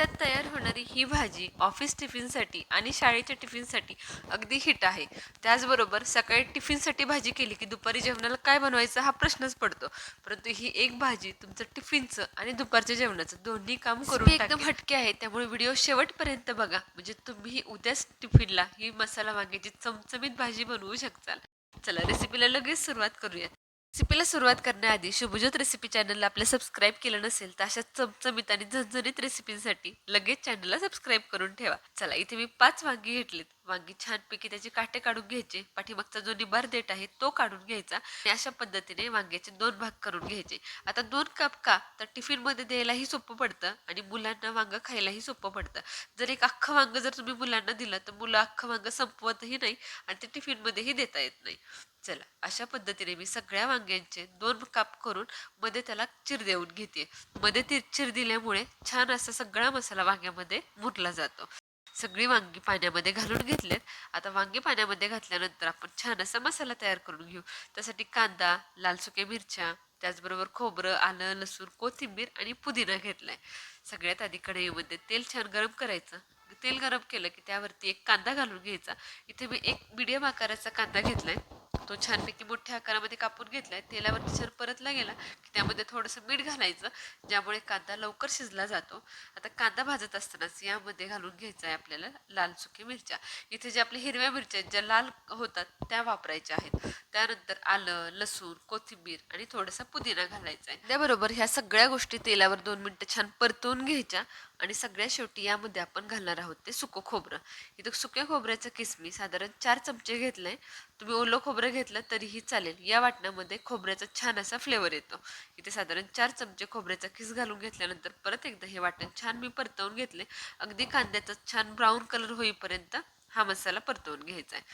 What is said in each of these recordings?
मिनिटात तयार होणारी ही भाजी ऑफिस टिफिनसाठी आणि शाळेच्या टिफिनसाठी अगदी हिट आहे. त्याचबरोबर सकाळी टिफिनसाठी भाजी केली की दुपारी जेवणाला काय बनवायचं हा प्रश्नच पडतो. परंतु ही एक भाजी तुमचं टिफिनचं आणि दुपारच्या जेवणाचं दोन्ही काम करून एकदम हटके आहे त्यामुळे व्हिडिओ शेवटपर्यंत बघा. म्हणजे तुम्ही उद्याच टिफिनला ही मसाला वांग्याची चमचमीत भाजी बनवू शकताल चला रेसिपीला लगेच सुरुवात करूया रेसिपीला सुरुवात करण्याआधी शुभज्योत रेसिपी चॅनलला आपल्या सबस्क्राईब केलं नसेल तर अशा चमचमीत आणि झणझणीत रेसिपीसाठी लगेच चॅनलला सबस्क्राईब करून ठेवा. चला इथे मी पाच वांगी घेतलीत. वांगी छानपैकी त्याचे काटे काढून घ्यायचे. पाठीमागचा जो निबार देठ आहे तो काढून घ्यायचा. आणि अशा पद्धतीने वांग्याचे दोन भाग करून घ्यायचे. आता दोन कप का? तर टिफिनमध्ये द्यायलाही सोपं पडतं आणि मुलांना वांग खायलाही सोपं पडतं. जर एक अख्खं वांग जर तुम्ही मुलांना दिलं तर मुलं अख्खं वांग संपवतही नाही आणि ते टिफिनमध्येही देता येत नाही. चला अशा पद्धतीने मी सगळ्या वांग्यांचे दोन काप करून मध्ये त्याला चिर देऊन घेते. मध्ये ती चिर दिल्यामुळे छान असा सगळा मसाला वांग्यामध्ये मुरला जातो. सगळी वांगी पाण्यामध्ये घालून घेतलेत. आता वांगी पाण्यामध्ये घातल्यानंतर आपण छान असा मसाला तयार करून घेऊ. त्यासाठी कांदा लाल सुके मिरच्या त्याचबरोबर खोबरं आलं लसूण कोथिंबीर आणि पुदिना घेतलाय. सगळ्यात आधी कढईमध्ये तेल छान गरम करायचं. तेल गरम केलं की त्यावरती एक कांदा घालून घ्यायचा. इथे मी एक मिडियम आकाराचा कांदा घेतलाय. तो छानपैकी मोठ्या आकारामध्ये कापून घेतलाय. तेलावरती छान परतला गेला की त्यामध्ये थोडंसं मीठ घालायचं ज्यामुळे कांदा लवकर शिजला जातो. आता कांदा भाजत असतानाच यामध्ये घालून घ्यायचा आहे आपल्याला लाल सुकी मिरच्या. इथे जे आपल्या हिरव्या मिरच्या आहेत, ज्या लाल होतात त्या वापरायच्या आहेत. त्यानंतर आलं लसूण कोथिंबीर आणि थोडासा पुदिना घालायचा आहे त्याबरोबर ह्या सगळ्या गोष्टी तेलावर दोन मिनटं छान परतवून घ्यायच्या आणि सगळ्या शेवटी यामध्ये आपण घालणार आहोत ते सुकं खोबरं. इथं सुक्या खोबऱ्याचं किसमी साधारण चार चमचे घेतलंय. तुम्ही ओलं खोबरं घेतलं तरीही चालेल. या वाटणामध्ये खोबऱ्याचा छान असा फ्लेवर येतो. इथे साधारण चार चमचे खोबऱ्याचा किस घालून घेतल्यानंतर परत एकदा हे वाटण छान मी परतवून घेतले. अगदी कांद्याचा छान ब्राऊन कलर होईपर्यंत हा मसाला परतवून घ्यायचा आहे.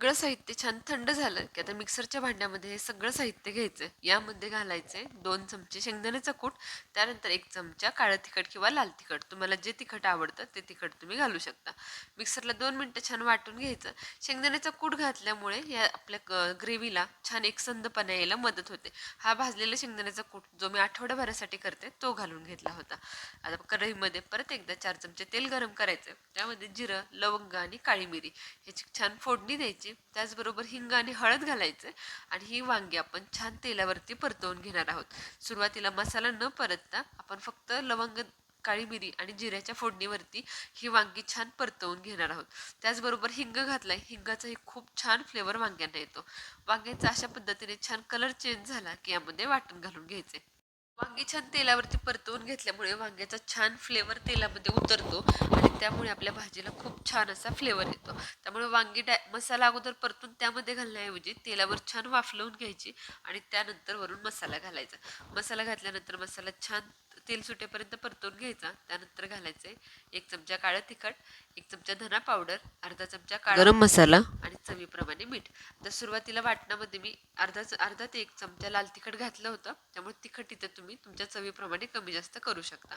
सगळं साहित्य छान थंड झालं की आता मिक्सरच्या भांड्यामध्ये हे सगळं साहित्य घ्यायचं. यामध्ये घालायचे दोन चमचे शेंगदाण्याचा कूट त्यानंतर एक चमचा काळं तिखट किंवा लाल तिखट. तुम्हाला जे तिखट आवडतं ते तिखट तुम्ही घालू शकता. मिक्सरला दोन मिनटं छान वाटून घ्यायचं. शेंगदाण्याचा कूट घातल्यामुळे या आपल्या ग्रेव्हीला छान एकसंदपणा यायला मदत होते. हा भाजलेला शेंगदाण्याचा कूट जो मी आठवड्याभरासाठी करते तो घालून घेतला होता. आता कढईमध्ये परत एकदा चार चमचे तेल गरम करायचं. त्यामध्ये जिरं लवंग आणि काळी मिरी. ह्याची छान फोडणी द्यायची. त्याचबरोबर हिंग आणि हळद घालायचं आणि ही वांगी आपण छान तेलावरती परतवून घेणार आहोत. सुरुवातीला मसाला न परतता आपण फक्त लवंग काळी मिरी आणि जिऱ्याच्या फोडणीवरती ही वांगी छान परतवून घेणार आहोत. त्याचबरोबर हिंग घातलाय. हिंगाचाही खूप छान फ्लेवर वांग्यांना येतो. वांग्याचा अशा पद्धतीने छान कलर चेंज झाला की यामध्ये वाटण घालून घ्यायचे. वांगी छान तेलावरती परतवून घेतल्यामुळे वांग्याचा छान फ्लेवर तेलामध्ये उतरतो आणि त्यामुळे आपल्या भाजीला खूप छान असा फ्लेवर येतो. त्यामुळे वांगी डाय मसाला अगोदर परतून त्यामध्ये घालण्याऐवजी तेलावर छान वाफलवून घ्यायची आणि त्यानंतर वरून मसाला घालायचा. मसाला घातल्यानंतर मसाला छान तेल सुटेपर्यंत परतवून घ्यायचा त्यानंतर घालायचे एक चमचा काळं तिखट एक चमचा धना पावडर अर्धा चमचा काळा गरम मसाला आणि चवीप्रमाणे मीठ. तर सुरुवातीला वाटणामध्ये मी अर्धा अर्धा ते एक चमचा लाल तिखट घातलं होतं. त्यामुळे तिखट इथं तुम्ही तुमच्या चवीप्रमाणे कमी जास्त करू शकता.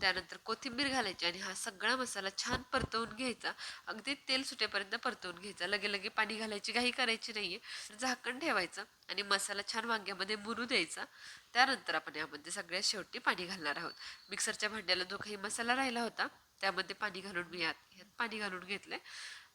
त्यानंतर कोथिंबीर घालायची आणि हा सगळा मसाला छान परतवून घ्यायचा. अगदी तेल सुटेपर्यंत परतवून घ्यायचा. लगे लगे पाणी घालायची काही करायची नाहीये. झाकण ठेवायचं. आणि मसाला छान वांग्यामध्ये मुरू द्यायचा. त्यानंतर आपण यामध्ये सगळ्यात शेवटी पाणी घालणार आहोत. मिक्सरच्या भांड्याला जो काही मसाला राहिला होता त्यामध्ये पाणी घालून मी यात ह्यात पाणी घालून घेतलंय.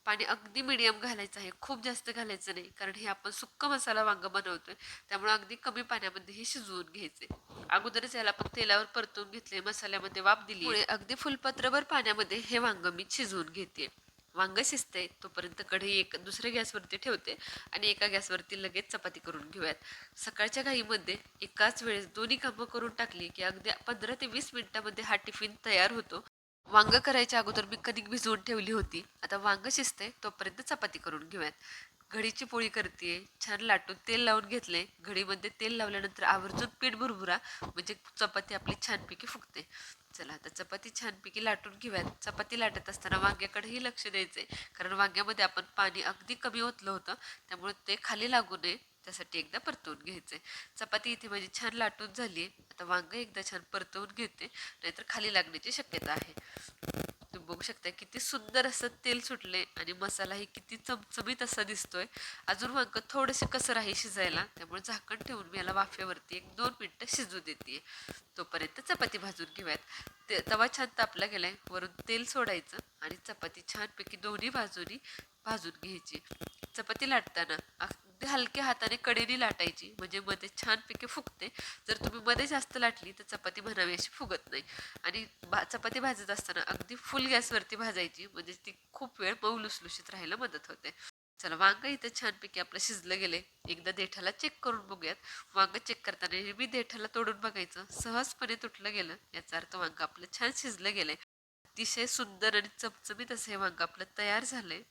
पाणी अगदी मिडियम घालायचं आहे. खूप जास्त घालायचं नाही कारण हे आपण सुक्क मसाला वांग बनवतोय. त्यामुळे अगदी कमी पाण्यामध्ये हे शिजवून घ्यायचे. अगोदरच याला आपण तेलावर परतून घेतले मसाल्यामध्ये वाफ दिली अगदी फुलपत्रभर पाण्यामध्ये हे वांग मी शिजवून घेते वांग शिजते तोपर्यंत कढई एक दुसऱ्या गॅसवरती ठेवते आणि एका गॅसवरती लगेच चपाती करून घेऊयात. सकाळच्या घाईमध्ये एकाच वेळेस दोन्ही कामं करून टाकली की अगदी पंधरा ते वीस मिनिटामध्ये हा टिफिन तयार होतो. वांग करायच्या अगोदर मी कणिक भिजवून ठेवली होती. आता वांग शिजते तोपर्यंत चपाती करून घेऊयात. घडीची पोळी करते छान लाटून तेल लावून घेतले घडीमध्ये तेल लावल्यानंतर आवर्जून पीठ भुरभुरा म्हणजे चपाती आपली छानपैकी फुगते. चला आता चपाती छानपैकी लाटून घेऊयात. चपाती लाटत असताना वांग्याकडेही लक्ष द्यायचं आहे कारण वांग्यामध्ये आपण पाणी अगदी कमी ओतलं होतं त्यामुळे ते खाली लागू नये त्यासाठी एकदा परतवून घ्यायचंय. चपाती इथे माझी छान लाटून झाली आता वांग एकदा छान परतवून घेते नाहीतर खाली लागण्याची शक्यता आहे. बघू शकता किती सुंदर असं तेल सुटले आणि मसालाही किती चमचमीत असा दिसतोय. अजून वांग थोडेसे कसर आहे शिजायला त्यामुळे झाकण ठेवून मी याला वाफेवरती एक दोन मिनटं शिजू देते तोपर्यंत चपाती भाजून घेऊयात. ते तवा छान तापला गेलाय. वरून तेल सोडायचं आणि चपाती छानपैकी दोन्ही बाजूनी भाजून घ्यायची. चपाती लाटताना ते हलक्या हाताने कडेने लाटायची. म्हणजे मध्ये छानपैकी फुगते. जर तुम्ही मध्ये जास्त लाटली तर चपाती म्हणावी अशी फुगत नाही. आणि भा चपाती भाजत असताना अगदी फुल गॅसवरती भाजायची. म्हणजे ती खूप वेळ मऊ लुसलुशीत राहायला मदत होते. चला वांग इथं छानपैकी आपलं शिजलं गेले एकदा देठाला चेक करून बघूयात. वांग चेक करताना नेहमी देठाला तोडून बघायचं. सहजपणे तुटलं गेलं. याचा अर्थ वांग आपलं छान शिजलं गेलंय. अतिशय सुंदर आणि चमचमीत असं हे वांग आपलं तयार झालंय.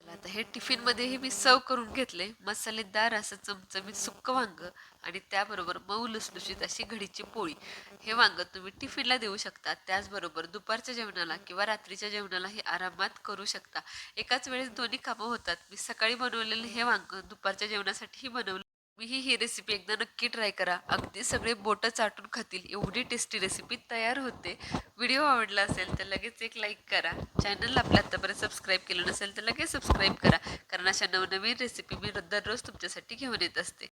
आता हे टिफिन मध्येही मी सर्व करून घेतले. मसालेदार असं चमचमीत सुक्क वांग आणि त्याबरोबर मऊ लुसलुशीत अशी घडीची पोळी. हे वांग तुम्ही टिफिनला देऊ शकता. त्याचबरोबर दुपारच्या जेवणाला किंवा रात्रीच्या जेवणालाही आरामात करू शकता. एकाच वेळेस दोन्ही कामं होतात. मी सकाळी बनवलेलं हे वांग दुपारच्या जेवणासाठीही बनवलं मी ही रेसिपी एकदा नक्की ट्राय करा. अगदी सगळे बोटं चाटून खातील एवढी टेस्टी रेसिपी तयार होते. व्हिडिओ आवडला असेल तर लगेच एक लाईक करा. चॅनलला आपल्या आत्तापर्यंत सबस्क्राईब केलं नसेल तर लगेच सबस्क्राईब करा. कारण अशा नवनवीन रेसिपी मी दररोज तुमच्यासाठी घेऊन येत असते.